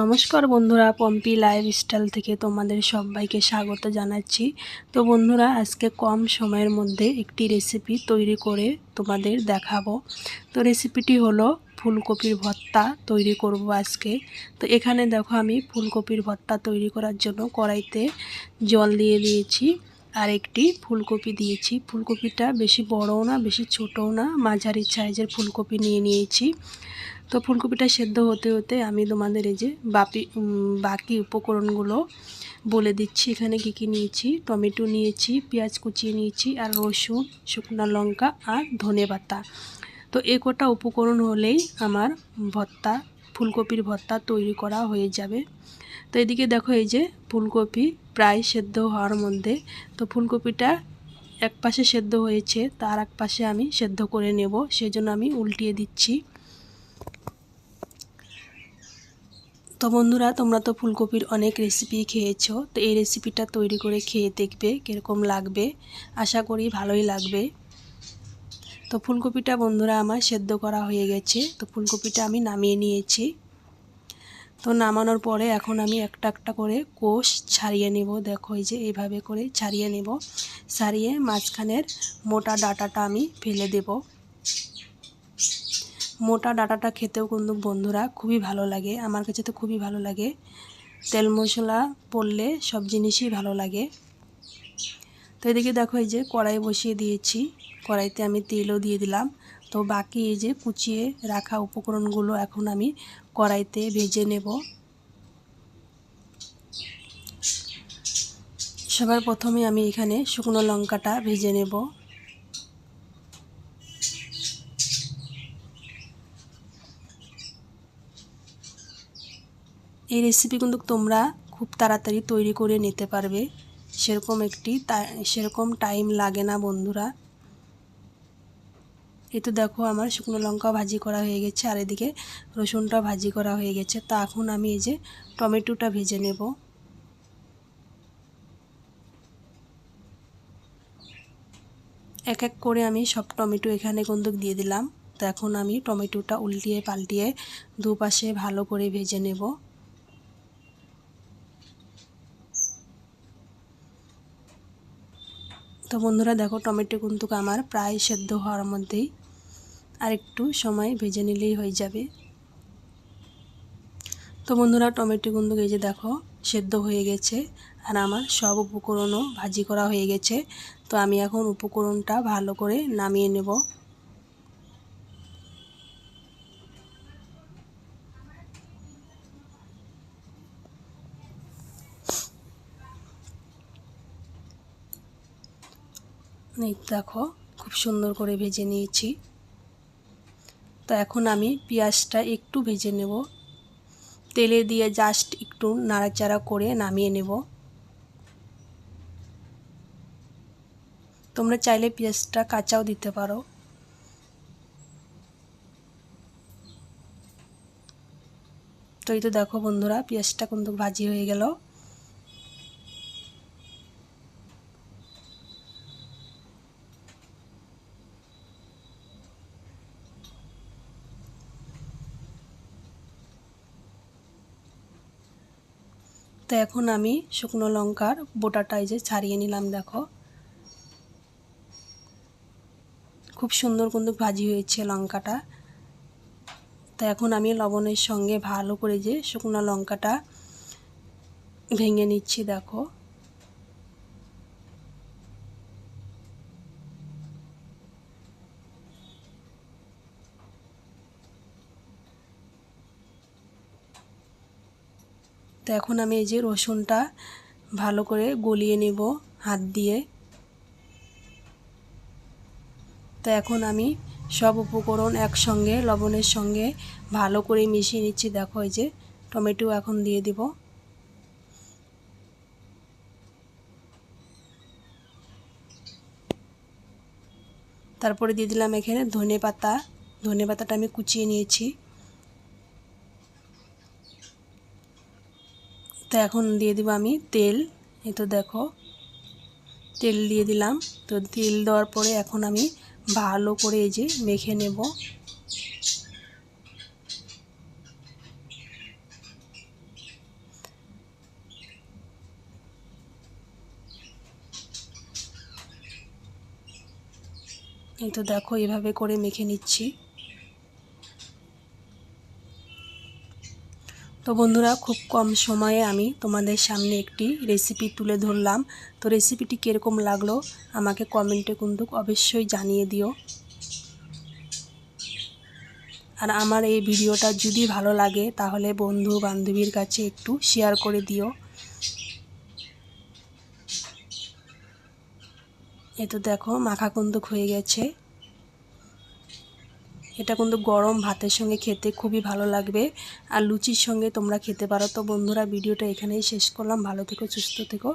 নমস্কার বন্ধুরা, পম্পি লাইফস্টাইল থেকে তোমাদের সবাইকে স্বাগত জানাচ্ছি। তো বন্ধুরা, আজকে কম সময়ের মধ্যে একটি রেসিপি তৈরি করে তোমাদের দেখাবো। তো রেসিপিটি হলো ফুলকপির ভর্তা তৈরি করব আজকে। তো এখানে দেখো আমি ফুলকপির ভর্তা তৈরি করার জন্য কড়াইতে জল দিয়ে দিয়েছি। আর একটি ফুলকপি দিয়েছি। ফুলকপিটা বেশি বড়ও না, বেশি ছোটও না। মাঝারি সাইজের ফুলকপি নিয়ে নিয়েছি। তো ফুলকপিটা সেদ্ধ হতে হতে আমি তোমাদের এই যে বাপি বাকি উপকরণগুলো বলে দিচ্ছি। এখানে কী কী নিয়েছি? টমেটো নিয়েছি, পেঁয়াজ কুচিয়ে নিয়েছি আর রসুন, শুকনো লঙ্কা আর ধনে পাতা। তো এ কটা উপকরণ হলেই আমার ভর্তা ফুলকপির ভর্তা তৈরি করা হয়ে যাবে। তো এদিকে দেখো এই যে ফুলকপি প্রায় সেদ্ধ হওয়ার মধ্যে। তো ফুলকপিটা এক পাশে সেদ্ধ হয়েছে, তার এক পাশে আমি সেদ্ধ করে নেব, সেজন্য আমি উল্টিয়ে দিচ্ছি। তো বন্ধুরা, তোমরা তো ফুলকপির অনেক রেসিপি খেয়েছো, তো এই রেসিপিটা তৈরি করে খেয়ে দেখবে কীরকম লাগবে। আশা করি ভালোই লাগবে। তো ফুলকপিটা বন্ধুরা আমার সেদ্ধ করা হয়ে গেছে। তো ফুলকপিটা আমি নামিয়ে নিয়েছি। তো নামানোর পরে এখন আমি একটা একটা করে কোষ ছাড়িয়ে নেব। দেখো এই যে এইভাবে করে ছাড়িয়ে নেব। ছাড়িয়ে মাঝখানের মোটা ডাটাটা আমি ফেলে দেবো। মোটা ডাটাটা খেতেও কিন্তু বন্ধুরা খুবই ভালো লাগে। আমার কাছে তো খুবই ভালো লাগে। তেল মশলা পড়লে সব জিনিসই ভালো লাগে। তো এদিকে দেখো এই যে কড়াই বসিয়ে দিয়েছি। কড়াইতে আমি তেলও দিয়ে দিলাম। তো বাকি এই যে কুচিয়ে রাখা উপকরণগুলো এখন আমি কড়াইতে ভেজে নেব। সবার প্রথমে আমি এখানে শুকনো লঙ্কাটা ভেজে নেব। এই রেসিপি কিন্তু তোমরা খুব তাড়াতাড়ি তৈরি করে নিতে পারবে। সেরকম একটি সেরকম টাইম লাগে না বন্ধুরা। এই তো দেখো আমার শুকনো লঙ্কা ভাজি করা হয়ে গেছে, আর এদিকে রসুনটা ভাজি করা হয়ে গেছে। তা এখন আমি এই যে টমেটোটা ভেজে নেব। এক এক করে আমি সব টমেটো এখানে কিন্তু দিয়ে দিলাম। তো এখন আমি টমেটোটা উল্টিয়ে পাল্টিয়ে দুপাশে ভালো করে ভেজে নেব। তো বন্ধুরা দেখো টমেটো কিন্তু আমার প্রায় সেদ্ধ হওয়ার মধ্যেই আর একটু সময় ভেজে নিলেই হয়ে যাবে। তো বন্ধুরা টমেটো কিন্তু এই যে দেখো সেদ্ধ হয়ে গেছে আর আমার সব উপকরণও ভাজি করা হয়ে গেছে। তো আমি এখন উপকরণটা ভালো করে নামিয়ে নেব। এই দেখো, খুব সুন্দর করে ভেজে নিয়েছি। তো এখন আমি পেঁয়াজটা একটু ভেজে নেব। তেলে দিয়ে জাস্ট একটু নাড়াচাড়া করে নামিয়ে নেব। তোমরা চাইলে পেঁয়াজটা কাঁচাও দিতে পারো। তো এই তো দেখো বন্ধুরা, পেঁয়াজটা কিন্তু ভাজি হয়ে গেল। তো এখন আমি শুকনো লঙ্কার বোটাটা এই যে ছাড়িয়ে নিলাম, দেখো। খুব সুন্দর কিন্তু ভাজি হয়েছে লঙ্কাটা। তো এখন আমি লবণের সঙ্গে ভালো করে যে শুকনো লঙ্কাটা ভেঙে নিচ্ছি, দেখো। তো এখন আমি এই যে রসুনটা ভালো করে গলিয়ে নেব হাত দিয়ে। তো এখন আমি সব উপকরণ একসঙ্গে, লবণের সঙ্গে ভালো করে মিশিয়ে নিচ্ছি। দেখো এই যে টমেটো এখন দিয়ে দিব। তারপরে দিয়ে দিলাম এখানে ধনে পাতা ধনে পাতাটা আমি কুচিয়ে নিয়েছি। তো এখন দিয়ে দিব আমি তেল। এই তো দেখো, তেল দিয়ে দিলাম। তো তেল দেওয়ার পরে এখন আমি ভালো করে এই যে মেখে নেব। এই তো দেখো, এভাবে করে মেখে নিচ্ছি। তো বন্ধুরা, খুব কম সময়ে আমি তোমাদের সামনে একটি রেসিপি তুলে ধরলাম। তো রেসিপিটি কীরকম লাগল আমাকে কমেন্টে কিন্তু অবশ্যই জানিয়ে দিও। আর আমার এই ভিডিওটা যদি ভালো লাগে, তাহলে বন্ধু বান্ধবীর কাছে একটু শেয়ার করে দিও। এ তো দেখো, মাখা কুন্দুক হয়ে গেছে। এটা কিন্তু গরম ভাতের সঙ্গে খেতে খুবই ভালো লাগবে। আর লুচির সঙ্গে তোমরা খেতে পারো। তো বন্ধুরা, ভিডিওটা এখানেই শেষ করলাম। ভালো থেকো, সুস্থ থেকো।